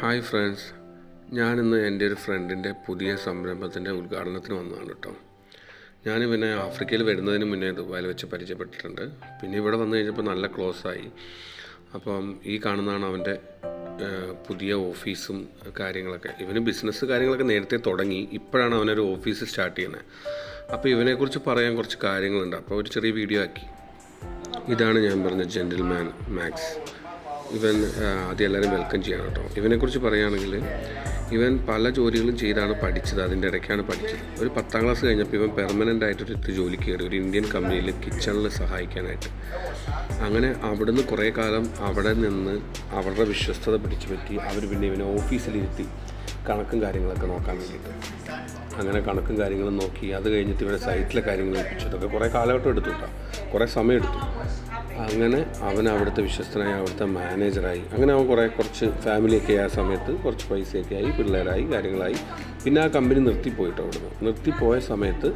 Hi friends ഞാനിന്ന് എന്റെ ഒരു ഫ്രണ്ടിന്റെ പുതിയ സംരംഭത്തിന്റെ ഉദ്ഘാടനത്തിന് വന്നതാണ് കേട്ടോ. ഞാൻ പിന്നെ ആഫ്രിക്കയിൽ വരുന്നതിന് മുന്നേ ദുബായിൽ വെച്ച് പരിചയപ്പെട്ടിട്ടുണ്ട്. പിന്നെ ഇവിടെ വന്നു കഴിഞ്ഞപ്പോൾ നല്ല ക്ലോസ് ആയി. അപ്പം ഈ കാണുന്നതാണ് അവന്റെ പുതിയ ഓഫീസും കാര്യങ്ങളൊക്കെ. ഇവന് ബിസിനസ് കാര്യങ്ങളൊക്കെ നേരത്തെ തുടങ്ങി. ഇപ്പോഴാണ് അവനൊരു ഓഫീസ് സ്റ്റാർട്ട് ചെയ്യുന്നത്. അപ്പോൾ ഇവനെക്കുറിച്ച് പറയാൻ കുറച്ച് കാര്യങ്ങളുണ്ട്. അപ്പോൾ ഒരു ചെറിയ വീഡിയോ ആക്കി. ഇതാണ് ഞാൻ പറഞ്ഞ ജെന്റിൽമാൻ മാക്സ് ഇവൻ ആദ്യം എല്ലാവരും വെൽക്കം ചെയ്യണം കേട്ടോ. ഇവനെക്കുറിച്ച് പറയുകയാണെങ്കിൽ ഇവൻ പല ജോലികളും ചെയ്താണ് പഠിച്ചത്. അതിന്റെ ഇടയ്ക്കാണ് പഠിച്ചത്. ഒരു പത്താം ക്ലാസ് കഴിഞ്ഞപ്പോൾ ഇവൻ പെർമനന്റ് ആയിട്ടൊരു ജോലി കയറി. ഒരു ഇന്ത്യൻ കമ്പനിയിൽ കിച്ചണിൽ സഹായിക്കാനായിട്ട്. അങ്ങനെ അവിടുന്ന് കുറേ കാലം അവിടെ നിന്ന് അവരുടെ വിശ്വസ്തത പിടിച്ചു പറ്റി. അവർ പിന്നെ ഇവനെ ഓഫീസിലിരുത്തി കണക്കും കാര്യങ്ങളൊക്കെ നോക്കാൻ വേണ്ടിയിട്ട്. അങ്ങനെ കണക്കും കാര്യങ്ങളും നോക്കി. അത് കഴിഞ്ഞിട്ട് ഇവരെ സൈറ്റിലെ കാര്യങ്ങൾ ഏൽപ്പിച്ചു. ഇതൊക്കെ കുറേ കാലഘട്ടം എടുത്തു കേട്ടോ. കുറേ സമയം എടുത്തു. അങ്ങനെ അവൻ അവിടുത്തെ വിശ്വസ്തനായി അവിടുത്തെ മാനേജറായി അങ്ങനെ അവൻ കുറേ കുറച്ച് ഫാമിലിയൊക്കെ ആ സമയത്ത് കുറച്ച് പൈസയൊക്കെ ആയി പിള്ളേരായി കാര്യങ്ങളായി. പിന്നെ ആ കമ്പനി നിർത്തിപ്പോയിട്ടോ അവിടുന്ന്. നിർത്തിപ്പോയ സമയത്ത്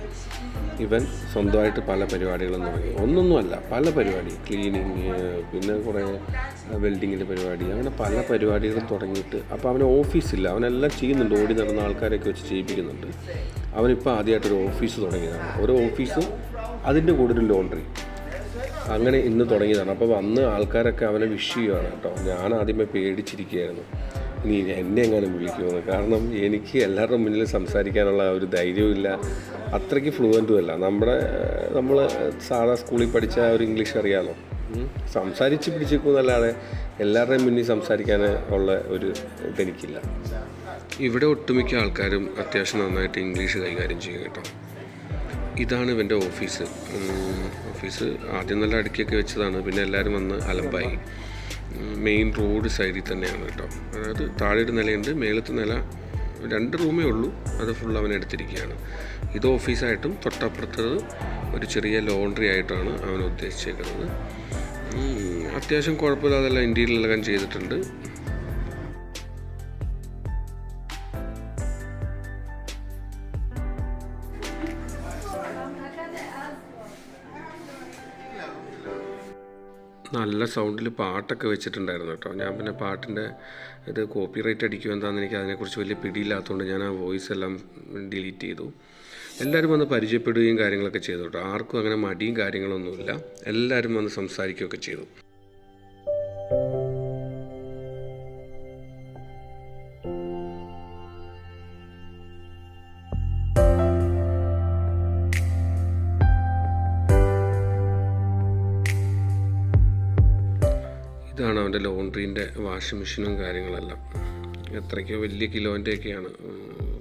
ഇവൻ സ്വന്തമായിട്ട് പല പരിപാടികളും തുടങ്ങി. ഒന്നൊന്നുമല്ല പല പരിപാടി. ക്ലീനിങ് പിന്നെ കുറേ വെൽഡിങ്ങിന്റെ പരിപാടി അങ്ങനെ പല പരിപാടികളും തുടങ്ങിയിട്ട്. അപ്പോൾ അവന് ഓഫീസില്ല അവനെല്ലാം ചെയ്യുന്നുണ്ട്. ഓടി നടന്ന ആൾക്കാരെയൊക്കെ വെച്ച് ചെയ്യിപ്പിക്കുന്നുണ്ട്. അവനിപ്പോൾ ആദ്യമായിട്ടൊരു ഓഫീസ് തുടങ്ങിയതാണ്. ഒരു ഓഫീസും അതിന്റെ കൂടെ ഒരു ലോണ്ടറി അങ്ങനെ ഇന്ന് തുടങ്ങിയതാണ്. അപ്പോൾ വന്ന് ആൾക്കാരൊക്കെ അവനെ വിഷ് ചെയ്യുകയാണ് കേട്ടോ. ഞാൻ ആദ്യമേ പേടിച്ചിരിക്കുകയായിരുന്നു. ഇനി എന്നെ എങ്ങാനും വിളിക്കുമെന്ന്. കാരണം എനിക്ക് എല്ലാവരുടെ മുന്നിൽ സംസാരിക്കാനുള്ള ഒരു ധൈര്യവും ഇല്ല. അത്രയ്ക്ക് ഫ്ലുവന്റും അല്ല. നമ്മുടെ നമ്മൾ സാധാ സ്കൂളിൽ പഠിച്ച ഒരു ഇംഗ്ലീഷ് അറിയാമല്ലോ. സംസാരിച്ച് പിടിച്ചിരിക്കുമെന്നല്ലാതെ എല്ലാവരുടെയും മുന്നിൽ സംസാരിക്കാൻ ഉള്ള ഒരു ഇതെനിക്കില്ല ഇവിടെ ഒട്ടുമിക്ക ആൾക്കാരും അത്യാവശ്യം നന്നായിട്ട് ഇംഗ്ലീഷ് കൈകാര്യം ചെയ്യും കേട്ടോ. ഇതാണ് ഇവന്റെ ഓഫീസ്. ഓഫീസ് ആദ്യം നല്ല അടുക്കിയൊക്കെ വെച്ചതാണ്. പിന്നെ എല്ലാവരും വന്ന് അലമ്പായി. മെയിൻ റോഡ് സൈഡിൽ തന്നെയാണ് കേട്ടോ. അതായത് താഴെയൊരു നിലയുണ്ട് മേളത്തെ നില രണ്ട് റൂമേ ഉള്ളൂ. അത് ഫുൾ അവൻ എടുത്തിരിക്കുകയാണ്. ഇത് ഓഫീസായിട്ടും തൊട്ടപ്പുറത്തത് ഒരു ചെറിയ ലോണ്ടറി ആയിട്ടാണ് അവൻ ഉദ്ദേശിച്ചേക്കുന്നത്. അത്യാവശ്യം കുഴപ്പമില്ലാതെല്ലാം ഇന്റീരിയലെല്ലാം ചെയ്തിട്ടുണ്ട്. നല്ല സൗണ്ടിൽ പാട്ടൊക്കെ വെച്ചിട്ടുണ്ടായിരുന്നു കേട്ടോ. ഞാൻ പിന്നെ പാട്ടിന്റെ ഇത് കോപ്പി റൈറ്റ് അടിക്കുമോ എന്താണെന്ന് എനിക്ക് അതിനെക്കുറിച്ച് വലിയ പിടിയില്ലാത്തതുകൊണ്ട് ഞാൻ ആ വോയിസ് എല്ലാം ഡിലീറ്റ് ചെയ്തു. എല്ലാവരും വന്ന് പരിചയപ്പെടുകയും കാര്യങ്ങളൊക്കെ ചെയ്തു കേട്ടോ. ആർക്കും അങ്ങനെ മടിയും കാര്യങ്ങളൊന്നുമില്ല. എല്ലാവരും വന്ന് സംസാരിക്കുകയൊക്കെ ചെയ്തു. ഇതാണ് അവന്റെ ലോണ്ട്രീന്റെ വാഷിംഗ് മെഷീനും കാര്യങ്ങളെല്ലാം. എത്രയ്ക്കോ വലിയ കിലോന്റെയൊക്കെയാണ്.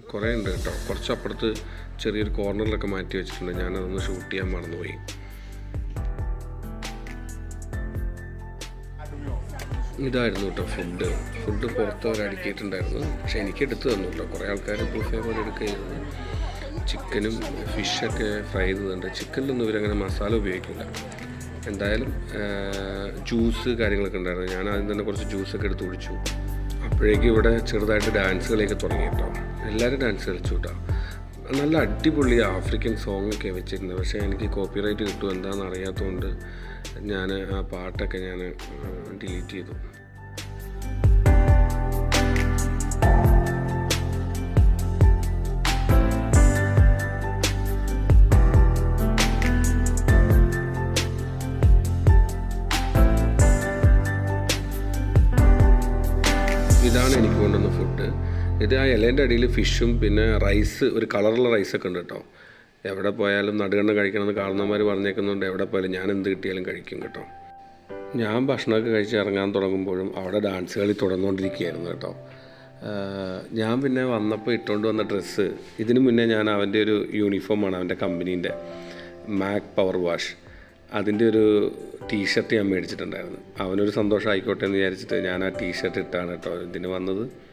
കുറേ ഉണ്ട് കേട്ടോ. കുറച്ചപ്പുറത്ത് ചെറിയൊരു കോർണറിലൊക്കെ മാറ്റി വെച്ചിട്ടുണ്ട്. ഞാനതൊന്ന് ഷൂട്ട് ചെയ്യാൻ മറന്നുപോയി. ഇതായിരുന്നു കേട്ടോ ഫുഡ്. ഫുഡ് പുറത്ത് അവർ അടുക്കിയിട്ടുണ്ടായിരുന്നു. പക്ഷേ എനിക്ക് എടുത്തു തന്നു കേട്ടോ കുറേ ആൾക്കാർ ബുഫേ പോലെ എടുക്കുകയായിരുന്നു. ചിക്കനും ഫിഷൊക്കെ ഫ്രൈ ചെയ്തതുണ്ട് ചിക്കനിലൊന്നും ഇവരങ്ങനെ മസാല ഉപയോഗിക്കില്ല. എന്തായാലും ജ്യൂസ് കാര്യങ്ങളൊക്കെ ഉണ്ടായിരുന്നു. ഞാൻ ആദ്യം തന്നെ കുറച്ച് ജ്യൂസൊക്കെ എടുത്ത് കുടിച്ചു. അപ്പോഴേക്കും ഇവിടെ ചെറുതായിട്ട് ഡാൻസ് കളിയൊക്കെ തുടങ്ങി കേട്ടോ. എല്ലാവരും ഡാൻസ് കളിച്ചു കേട്ടോ. നല്ല അടിപൊളി ആഫ്രിക്കൻ സോങ് ഒക്കെ വെച്ചിരുന്നത് പക്ഷേ എനിക്ക് കോപ്പിറൈറ്റ് കിട്ടും എന്താണെന്ന് അറിയാത്തതുകൊണ്ട് ഞാൻ ആ പാട്ടൊക്കെ ഞാൻ ഡിലീറ്റ് ചെയ്തു. ഇതാണ് എനിക്ക് കൊണ്ടുവന്ന ഫുഡ് ഇത് ആ ഇലേന്റെ അടിയിൽ ഫിഷും പിന്നെ റൈസ് ഒരു കളറുള്ള റൈസൊക്കെ ഉണ്ട് കേട്ടോ. എവിടെ പോയാലും നടുകണ്ണം കഴിക്കണമെന്ന് കാണുന്നമാർ പറഞ്ഞേക്കുന്നുണ്ട് എവിടെ പോയാലും ഞാൻ എന്ത് കിട്ടിയാലും കഴിക്കും കേട്ടോ. ഞാൻ ഭക്ഷണമൊക്കെ കഴിച്ച് ഇറങ്ങാൻ തുടങ്ങുമ്പോഴും അവിടെ ഡാൻസ് കളി തുടർന്നുകൊണ്ടിരിക്കുകയായിരുന്നു കേട്ടോ. ഞാൻ പിന്നെ വന്നപ്പോൾ ഇട്ടുകൊണ്ട് വന്ന ഡ്രസ്സ് ഇതിനു മുന്നേ ഞാൻ അവന്റെ ഒരു യൂണിഫോമാണ് അവന്റെ കമ്പനീന്റെ മാക് പവർ വാഷ് അതിന്റെ ഒരു ടീഷർട്ട് ഞാൻ മേടിച്ചിട്ടുണ്ടായിരുന്നു. അവനൊരു സന്തോഷം ആയിക്കോട്ടെ എന്ന് വിചാരിച്ചിട്ട് ഞാൻ ആ ടീഷർട്ട് ഇട്ടാണ് കേട്ടോ ഇതിന് വന്നത്.